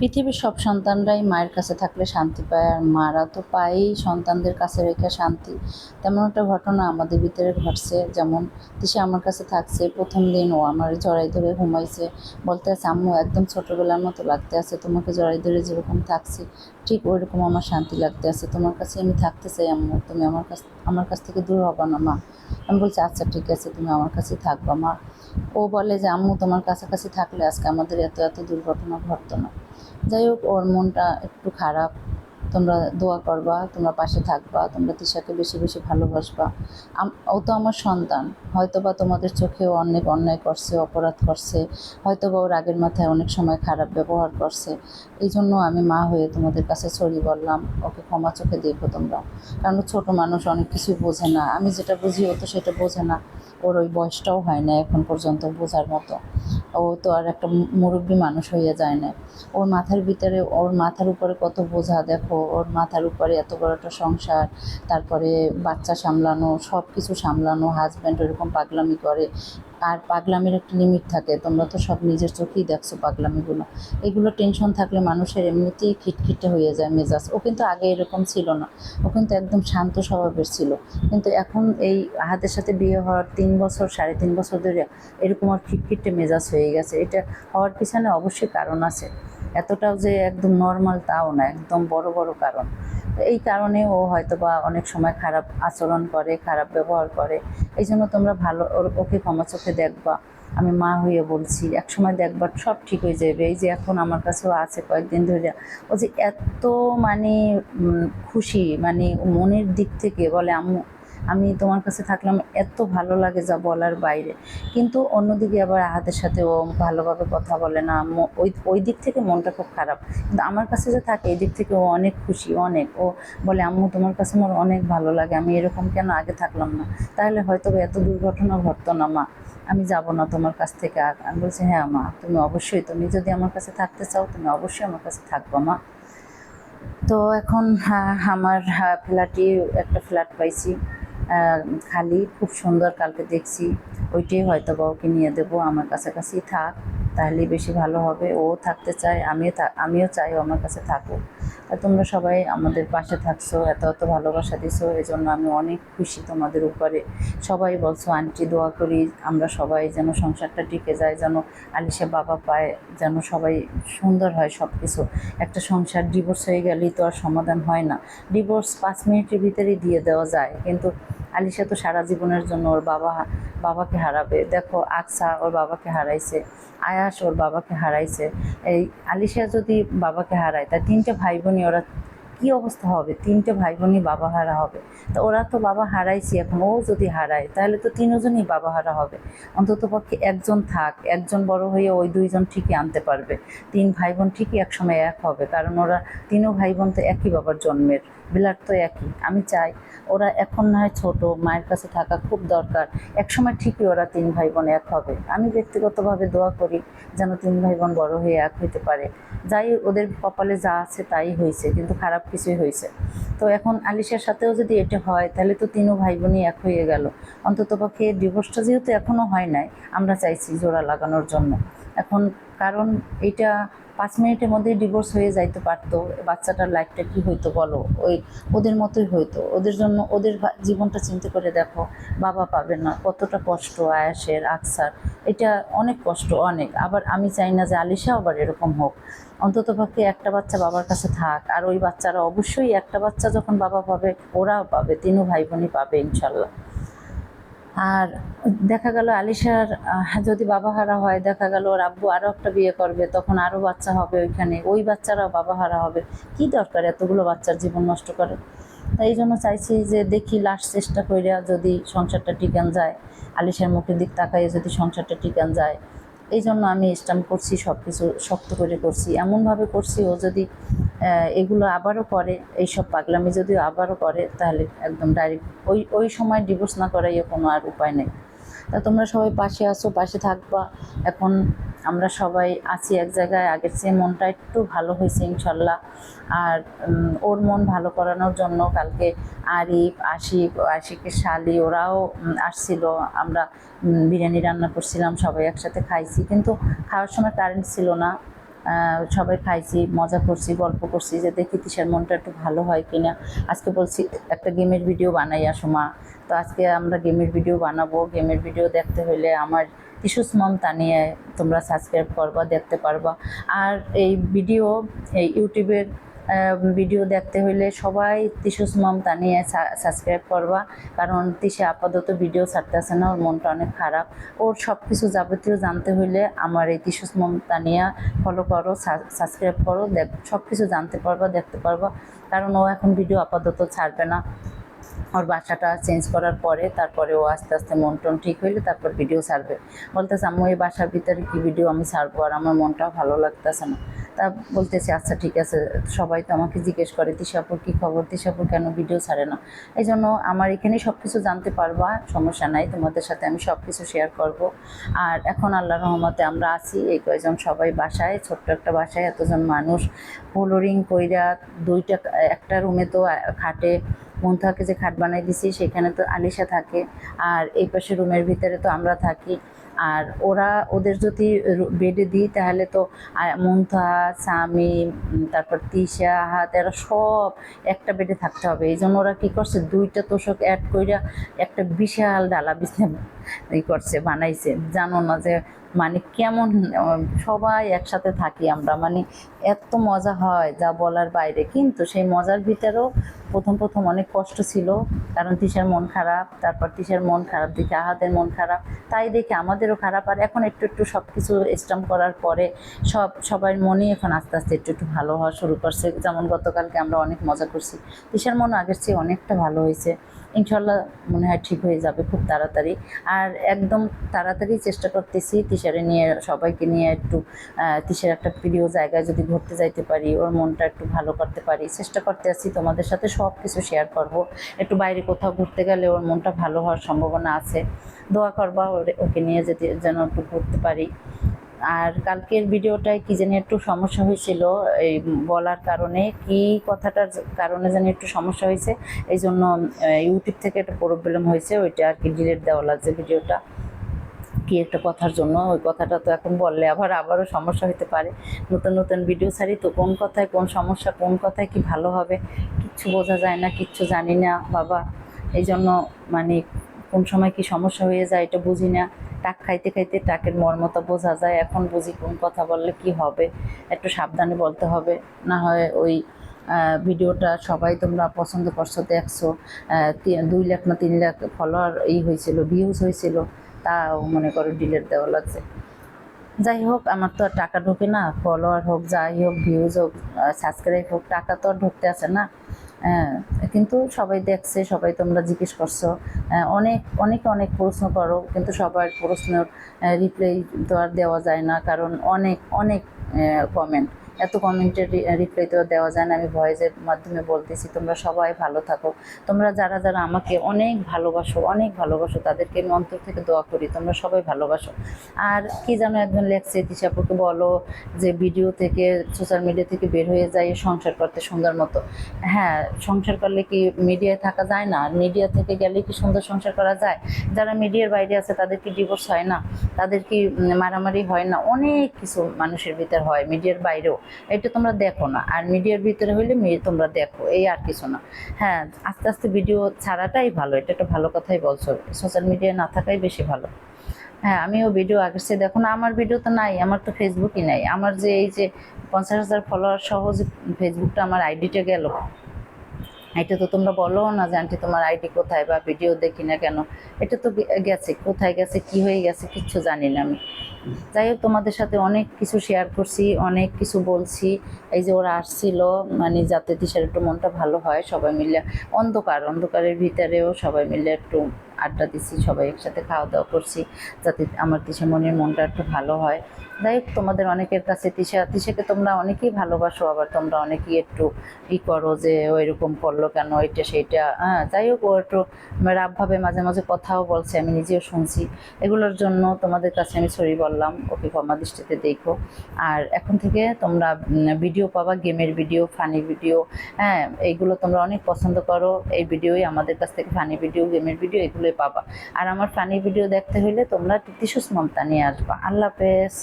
পৃথিবীর সব সন্তানরাই মায়ের কাছে থাকলে শান্তি পায়, আর মারা তো পায়ই সন্তানদের কাছে রেখে শান্তি। তেমন একটা ঘটনা আমাদের ভিতরে ঘটছে, যেমন দিশা আমার কাছে থাকছে, প্রথম দিন ও আমার জড়াই ধরে ঘুমাইছে, বলতে আছে, আম্মু, একদম ছোটোবেলার মতো লাগতে আছে, তোমাকে জড়াই ধরে যেরকম থাকছি, ঠিক ওইরকম আমার শান্তি লাগতে আছে, তোমার কাছে আমি থাকতে চাই, আম্মু, তুমি আমার কাছ আমার কাছ থেকে দূর হবা না, মা। আমি বলছি আচ্ছা ঠিক আছে, তুমি আমার কাছে থাকবা, মা। ও বলে যে, আম্মু, তোমার কাছাকাছি থাকলে আজকে আমাদের এত এত দুর্ঘটনা ঘটতো না। যাই হোক, ওর মনটা একটু খারাপ। তোমরা দোয়া করবা, তোমরা পাশে থাকবা, তোমরা তিশাকে বেশি বেশি ভালোবাসবা। ও তো আমার সন্তান। হয়তো বা তোমাদের চোখেও অনেক অন্যায় করছে, অপরাধ করছে। হয়তো বা ওর আগের মাথায় অনেক সময় খারাপ ব্যবহার করছে। এই জন্য আমি মা হয়ে তোমাদের কাছে সরি বললাম। ওকে ক্ষমা চোখে দেখো তোমরা। কারণ ছোট মানুষ, অনেক কিছুই বোঝে না। আমি যেটা বুঝি ও তো সেটা বোঝে না। ওর ওই বয়সটাও হয় না এখন পর্যন্ত বোঝার মতো। ও তো আর একটা মুরব্বী মানুষ হইয়া যায় না। ওর মাথার ভিতরে, ওর মাথার উপরে কত বোঝা, দেখো, ওর মাথার উপরে এত বড় একটা সংসার, তারপরে বাচ্চা সামলানো সব কিছু সামলানো হাজব্যান্ড ওরকম পাগলামি করে আর পাগলামির একটা লিমিট থাকে। তোমরা তো সব নিজের চোখেই দেখছ পাগলামিগুলো। এগুলো টেনশন থাকলে মানুষের এমনিতেই খিটখিটে হয়ে যায় মেজাজ। ও কিন্তু আগে এরকম ছিল না। ও কিন্তু একদম শান্ত স্বভাবের ছিল। কিন্তু এখন এই হাতের সাথে বিয়ে হওয়ার তিন বছর, সাড়ে তিন বছর ধরে এরকম আর খিটখিটে মেজাজ হয়ে গেছে। এটা হওয়ার পিছনে অবশ্যই কারণ আছে। এতটাও যে একদম নর্মাল তাও না। একদম বড় বড় কারণ। এই কারণে ও হয়তো বা অনেক সময় খারাপ আচরণ করে, খারাপ ব্যবহার করে। এই জন্য তোমরা ভালো ওকে ক্ষমা চোখে দেখবা। আমি মা হয়ে বলছি এক সময় দেখবা সব ঠিক হয়ে যাবে এই যে এখন আমার কাছেও আছে কয়েকদিন ধরে ও যে এত মানে খুশি মানে মনের দিক থেকে বলে, আম্মু আমি তোমার কাছে থাকলাম এত ভালো লাগে যা বলার বাইরে। কিন্তু অন্যদিকে আবার হাতের সাথে ও ভালোভাবে কথা বলে না ওই ওই দিক থেকে মনটা খুব খারাপ। কিন্তু আমার কাছে যে থাকে এই দিক থেকে ও অনেক খুশি অনেক। ও বলে আম্মু তোমার কাছে আমার অনেক ভালো লাগে আমি এরকম কেন আগে থাকলাম না? তাহলে হয়তো এত দুর্ঘটনা ঘটতো না মা। আমি যাব না তোমার কাছ থেকে আমি বলছি হ্যাঁ মা তুমি অবশ্যই তুমি যদি আমার কাছে থাকতে চাও তুমি অবশ্যই আমার কাছে থাকব মা। তো এখন আমার হ্যাঁ, ফ্ল্যাটে একটা ফ্ল্যাট পাইছি। খালি খুব সুন্দর কালকে দেখছি। ওইটাই হয়তো বা ওকে নিয়ে দেবো, আমার কাছাকাছি থাক তাহলে বেশি ভালো হবে। ও থাকতে চায়, আমিও আমিও চাই আমার কাছে থাকুক। তা তোমরা সবাই আমাদের পাশে থাকছো, এত এত ভালোবাসা দিছো এই জন্য আমি অনেক খুশি তোমাদের উপরে। সবাই বলছো, আন্টি, দোয়া করি আমরা সবাই যেন সংসারটা টিকে যায়, যেন আলিশা বাবা পায়, যেন সবাই সুন্দর হয় সব কিছু একটা সংসার ডিভোর্স হয়ে গেলেই তো আর সমাধান হয় না। ডিভোর্স পাঁচ মিনিটের ভিতরেই দিয়ে দেওয়া যায়, কিন্তু আলিশা তো সারা জীবনের জন্য ওর বাবা, বাবাকে হারাবে। দেখো, আকসা ওর বাবাকে হারাইছে, আয়াস ওর বাবাকে হারাইছে। এই আলিশা যদি বাবাকে হারায় তা তিনটে ভাই বোনই ওরা কী অবস্থা হবে? তিনটে ভাই বোনই বাবা হারা হবে। তো ওরা তো বাবা হারাইছি, এখন ও যদি হারায়, তাহলে তো তিনজনই বাবা হারা হবে। অন্তত পক্ষে একজন থাক, একজন বড় হয়ে ওই দুইজন ঠিকই আনতে পারবে। তিন ভাই বোন ঠিকই একসময় এক হবে, কারণ ওরা তিনও ভাই বোন তো একই বাবার জন্মের। বিলাট তো একই, আমি চাই ওরা এখন না হয় ছোটো, মায়ের কাছে থাকা খুব দরকার। একসময় ঠিকই ওরা তিন ভাই বোন এক হবে। আমি ব্যক্তিগতভাবে দোয়া করি যেন তিন ভাই বোন বড় হয়ে এক হইতে পারে। যাই ওদের কপালে যা আছে তাই হয়েছে কিন্তু খারাপ কিছুই হয়েছে তো এখন আলিশার সাথেও যদি এটা হয়, তাহলে তো তিনও ভাই বোনই এক হয়ে গেল। অন্তত পক্ষে ডিভোর্সটা যেহেতু এখনও হয় নাই, আমরা চাইছি জোড়া লাগানোর জন্য। এখন কারণ এটা পাঁচ মিনিটের মধ্যেই ডিভোর্স হয়ে যাইতে পারতো বাচ্চাটার লাইফটা কি হইতো বলো? ওই ওদের মতোই হইতো। ওদের জন্য, ওদের জীবনটা চিন্তা করে দেখো, বাবা পাবে না, কতটা কষ্ট, আয়াসের, আকসার, এটা অনেক কষ্ট, অনেক। আবার আমি চাই না যে আলিশা আবার এরকম হোক। অন্তত পক্ষে একটা বাচ্চা বাবার কাছে থাক, আর ওই বাচ্চারা অবশ্যই একটা বাচ্চা যখন বাবা পাবে, ওরাও পাবে, তিনও ভাই বোনই পাবে, ইনশাল্লাহ। আর দেখা গেল আলিশার যদি বাবাহারা হয়, দেখা গেল ওর আব্বু আরও একটা বিয়ে করবে, তখন আরও বাচ্চা হবে ওইখানে। ওই বাচ্চারাও বাবাহারা হবে। কি দরকার এতগুলো বাচ্চার জীবন নষ্ট করে? তাই এই জন্য চাইছি যে দেখি লাস্ট চেষ্টা করিয়া যদি সংসারটা টিকান যায়, আলিশার মুখের দিক তাকাইয়ে যদি সংসারটা টিকান যায় এই জন্য আমি স্ট্যাম্প করছি সব কিছু শক্ত করে করছি। এমনভাবে করছি, ও যদি এগুলো আবারও করে, এইসব পাগলামি যদি আবারও করে, তাহলে একদম ডাইরেক্ট ওই ওই সময় ডিভোর্স না করাইও কোনো আর উপায় নেই। তা তোমরা সবাই পাশে আসো পাশে থাকবা। এখন আমরা সবাই আছি এক জায়গায়, আগের চেয়ে মনটা একটু ভালো হয়েছে ইনশাল্লাহ। আর ওর মন ভালো করানোর জন্য কালকে আরিফ, আশিক, আশিকের শালি, ওরাও আসছিল। আমরা বিরিয়ানি রান্না করছিলাম, সবাই একসাথে খাইছি। কিন্তু খাওয়ার সময় কারেন্ট ছিল না। সবাই খাইছি, মজা করছি, গল্প করছি যে দেখি তিশার মনটা একটু ভালো হয় কিনা। আজকে বলছি, একটা গেমের ভিডিও বানাই আসো মা তো আজকে আমরা গেমের ভিডিও বানাবো। গেমের ভিডিও দেখতে হলে আমার টিসুস মম তানিয়ে তোমরা সাবস্ক্রাইব করবা, দেখতে পারবা। আর এই ভিডিও এই ইউটিউবের ভিডিও দেখতে হইলে সবাই তিসুস মম তানিয়ে সাবস্ক্রাইব করবা। কারণ তিসে আপাতত ভিডিও ছাড়তেছে না, ওর মনটা অনেক খারাপ। ওর সব কিছু যাবতীয় জানতে হইলে আমার এই তিসুস মম তানিয়া ফলো করো সাবস্ক্রাইব করো, দেখ সব কিছু জানতে পারবা, দেখতে পারবা। কারণ ও এখন ভিডিও আপাতত ছাড়বে না। ওর বাসাটা চেঞ্জ করার পরে তারপরে ও আস্তে আস্তে মন টন ঠিক হইলে তারপর ভিডিও ছাড়বে। বলতেছে, আম্মু, এই বাসার ভিতরে কি ভিডিও আমি ছাড়বো? আর আমার মনটাও ভালো লাগতেছে না। তা বলতেছি আচ্ছা ঠিক আছে, সবাই তো আমাকে জিজ্ঞেস করে তিশাপুর কী খবর? তিশাপুর কেন ভিডিও ছাড়ে না? এই জন্য আমার এখানে সব কিছু জানতে পারবা, সমস্যা নাই, তোমাদের সাথে আমি সব কিছু শেয়ার করব। আর এখন আল্লাহ রহমতে আমরা আছি, এই কয়জন সবাই বাসায়, ছোট্ট একটা বাসায়, এতজন মানুষ। ফ্লোরিং কইরা দুইটা, একটা রুমে তো খাটে মন্থাকে যে খাট বানাই দিছি সেখানে তো আলিশা থাকে আর এই পাশে রুমের ভিতরে তো আমরা থাকি। আর ওরা ওদের যদি বেডে দিই তাহলে তো মুন্থা উম, তারপর তিশা হাত এরা সব একটা বেডে থাকতে হবে। এই জন্য ওরা কী করছে দুইটা তোষক অ্যাড কইরা একটা বিশাল ডালা বিছনা ই করছে বানাইছে। জানো না যে মানে কেমন সবাই একসাথে থাকি আমরা। মানে এত মজা হয় যা বলার বাইরে। কিন্তু সেই মজার ভিতরেও প্রথম প্রথম অনেক কষ্ট ছিল। কারণ তিশার মন খারাপ, তারপর তিশার মন খারাপ দেখে আহাদের মন খারাপ। তাই দেখে আমাদেরও খারাপ। আর এখন একটু একটু সব কিছু স্টাম্প করার পরে সব, সবার মনই এখন আস্তে আস্তে একটু একটু ভালো হওয়া শুরু করছে। যেমন গতকালকে আমরা অনেক মজা করছি। তিশার মন আগের চেয়ে অনেকটা ভালো হয়েছে। ইনশাল্লাহ মনে হয় ঠিক হয়ে যাবে খুব তাড়াতাড়ি। আর একদম তাড়াতাড়ি চেষ্টা করতেছি তিশারে নিয়ে, সবাইকে নিয়ে একটু তিশার একটা প্রিয় জায়গায় যদি ঘুরতে যাইতে পারি, ওর মনটা একটু ভালো করতে পারি। চেষ্টা করতে আছি তোমাদের সাথে সব কিছু শেয়ার করব। একটু বাইরে কোথাও ঘুরতে গেলে ওর মনটা ভালো হওয়ার সম্ভাবনা আছে। দোয়া করবা ওকে নিয়ে যেতে, যেন একটু ঘুরতে পারি। আর কালকের ভিডিওটায় কি জানি একটু সমস্যা হয়েছিল, এই বলার কারণে, কি কথাটার কারণে জানি একটু সমস্যা হয়েছে, এই জন্য ইউটিউব থেকে একটা প্রবলেম হয়েছে, ওইটা আর কি ডিলেট দেওয়া লাগছে ভিডিওটা। কি একটা কথার জন্য, ওই কথাটা তো এখন বললে আবার, আবারও সমস্যা হতে পারে। নতুন নতুন ভিডিও ছাড়ি তো কোন কথায় কোন সমস্যা, কোন কথায় কি ভালো হবে, কিচ্ছু বোঝা যায় না, কিচ্ছু জানি না, বাবা। এই জন্য মানে কোন সময় কি সমস্যা হয়ে যায় এটা বুঝি না। টাক খাইতে খাইতে টাকের মর্মতা বোঝা যায়, এখন বুঝি কোন কথা বললে কি হবে? একটু সাবধানে বলতে হবে। না হয় ওই ভিডিওটা সবাই তোমরা পছন্দ করছ, দেখছ দুই লাখ না তিন লাখ ফলোয়ার এই হয়েছিল ভিউজ হয়েছিল তাও মনে করো ডিলেট দেওয়া লাগছে। যাই হোক, আমার তো আর টাকা ঢোকে না ফলোয়ার হোক, যাই হোক ভিউজ হোক সাবস্ক্রাইব হোক, টাকা তো আর ঢুকতে আসে না। কিন্তু সবাই দেখছে, সবাই তোমরা জিজ্ঞেস করছ। অনেক অনেক, অনেকে অনেক প্রশ্ন করো, কিন্তু সবার প্রশ্নের রিপ্লাই তো আর দেওয়া যায় না, কারণ অনেক অনেক কমেন্ট এত কমেন্টের রিপ্লাই তো দেওয়া যায় না। আমি ভয়েসের মাধ্যমে বলতেছি, তোমরা সবাই ভালো থাকো। তোমরা যারা যারা আমাকে অনেক ভালোবাসো অনেক ভালোবাসো, তাদেরকে আমি অন্তর থেকে দোয়া করি, তোমরা সবাই ভালোবাসো। আর কি যেন একজন লেখছে দিশাপুকে বলো যে ভিডিও থেকে সোশ্যাল মিডিয়া থেকে বের হয়ে যায়, সংসার করতে সুন্দর মতো। হ্যাঁ সংসার করলে কি মিডিয়ায় থাকা যায় না? মিডিয়া থেকে গেলে কি সুন্দর সংসার করা যায়? যারা মিডিয়ার বাইরে আছে, তাদের কি ডিভোর্স হয় না? তাদের কি মারামারি হয় না? অনেক কিছু মানুষের ভিতর হয় মিডিয়ার বাইরেও। এটা তোমরা দেখো না। আর মিডিয়ার ভিতরে হইলে তোমরা দেখো, এই আর কিছু না। হ্যাঁ আস্তে আস্তে ভিডিও ছাড়াটাই ভালো, এটা একটা ভালো কথাই বলছো। সোশ্যাল মিডিয়ায় না থাকাই বেশি ভালো। হ্যাঁ আমিও ভিডিও আগের চেয়ে দেখো না, আমার ভিডিও তো নাই, আমার তো ফেসবুকই নাই। আমার যে এই যে পঞ্চাশ হাজার ফলোয়ার সহ যে ফেসবুকটা আমার আইডিটা গেল, এটা তো তোমরা বলো না যে আন্টি তোমার আইডি কোথায় বা ভিডিও দেখি না কেন? এটা তো গেছে, কোথায় গেছে, কি হয়ে গেছে, কিচ্ছু জানি না আমি। যাই হোক, তোমাদের সাথে অনেক কিছু শেয়ার করছি, অনেক কিছু বলছি। এই যে ওরা আসছিল মানে যাতে দিশার একটু মনটা ভালো হয়, সবাই মিলে অন্ধকার, অন্ধকারের ভিতরেও সবাই মিলে একটু আড্ডা দিছি, সবাই একসাথে খাওয়া দাওয়া করছি, যাতে আমার তিশামণির মনটা একটু ভালো হয়। যাই হোক, তোমাদের অনেকের কাছে তিশা, তিশাকে তোমরা অনেকেই ভালোবাসো, আবার তোমরা অনেকেই একটু ই করো যে ও এরকম করল কেন, এটা সেইটা হ্যাঁ যাই হোক, ও একটু রাবভাবে মাঝে মাঝে কথাও বলছে, আমি নিজেও শুনছি। এগুলোর জন্য তোমাদের কাছে আমি সরি বললাম। ওকে ক্ষমা দৃষ্টিতে দেখো। আর এখন থেকে তোমরা ভিডিও পাবা গেমের ভিডিও ফানি ভিডিও হ্যাঁ এইগুলো তোমরা অনেক পছন্দ করো। এই ভিডিওই আমাদের কাছ থেকে ফানি ভিডিও গেমের ভিডিও এগুলোই পাবা। আর আমার ফানি ভিডিও দেখতে হলে তোমরা টিসুস মমতা নিয়ে আসবা। আল্লাহ হাফেজ।